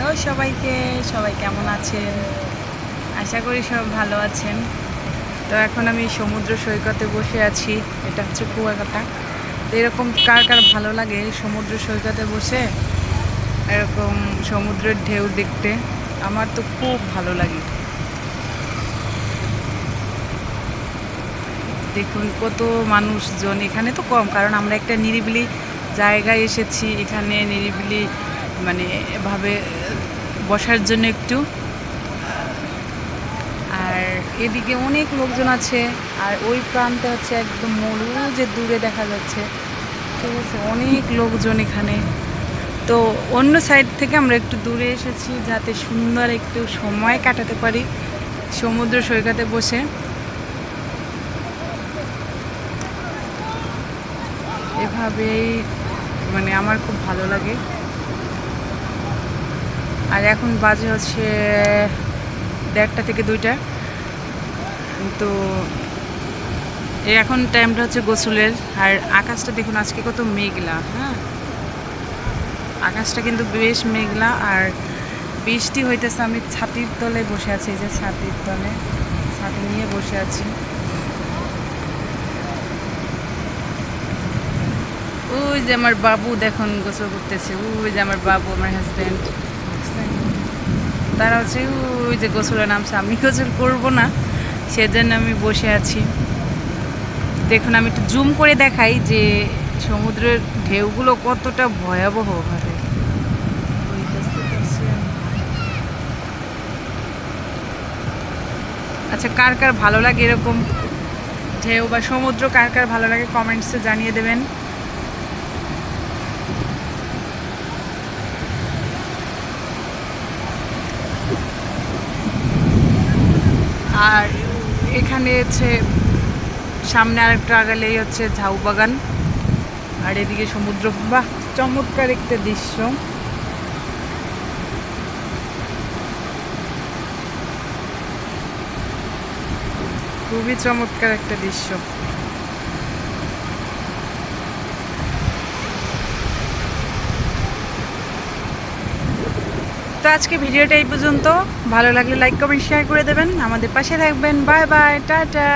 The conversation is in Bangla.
হ্যালো সবাইকে, সবাই কেমন আছেন? আশা করি সব ভালো আছেন। তো এখন আমি সমুদ্র সৈকতে বসে আছি, এটা হচ্ছে কুয়াকাটা। তো এরকম কার কার ভালো লাগে সমুদ্র সৈকতে বসে? এরকম সমুদ্রের ঢেউ দেখতে, আমার তো খুব ভালো লাগে। দেখুন, কত মানুষজন, এখানে তো কম, কারণ আমরা একটা নিরিবিলি জায়গায় এসেছি, এখানে নিরিবিলি মানে এভাবে বসার জন্য একটু। আর এদিকে অনেক লোকজন আছে, আর ওই প্রান্তে হচ্ছে একদম মরু যে দূরে দেখা যাচ্ছে। ঠিক আছে, অনেক লোকজন এখানে। তো অন্য সাইড থেকে আমরা একটু দূরে এসেছি যাতে সুন্দর একটু সময় কাটাতে পারি সমুদ্র সৈকতে বসে। এভাবেই মানে আমার খুব ভালো লাগে। আর এখন বাজে হচ্ছে দেড়টা থেকে দুইটা। তো এখন টাইমটা হচ্ছে গোসলের। আর আকাশটা দেখুন, আজকে কত মেঘলা হ্যাঁ? আকাশটা কিন্তু বেশ মেঘলা আর বৃষ্টি হইতেছে। আমি ছাতির তলে বসে আছি, এই যে ছাতির তলে। ছাতি নিয়ে বসে আছি। ওই যে আমার বাবু দেখুন, গোসল করতেছে। ওই যে আমার বাবু, আমার হাজব্যান্ড তারা হচ্ছে, ওই যে গোসলে নামছে, আমি গোসল করব না, সেজন্য আমি বসে আছি। দেখুন, আমি একটু জুম করে দেখাই যে সমুদ্রের ঢেউগুলো কতটা ভয়াবহ ভাবে আচ্ছা কার কার ভালো লাগে এরকম ঢেউ বা সমুদ্র, কার কার ভালো লাগে কমেন্টসে জানিয়ে দেবেন। আর এখানে হচ্ছে সামনে আরেকটা আগালেই হচ্ছে ঝাউ বাগান। আর এদিকে সমুদ্র বা চমৎকার একটা দৃশ্য। খুবই চমৎকার একটা দৃশ্য। তো আজকে ভিডিওটা এই পর্যন্ত। ভালো লাগলে লাইক কমেন্ট শেয়ার করে দেবেন। আমাদের পাশে থাকবেন। Bye bye tata.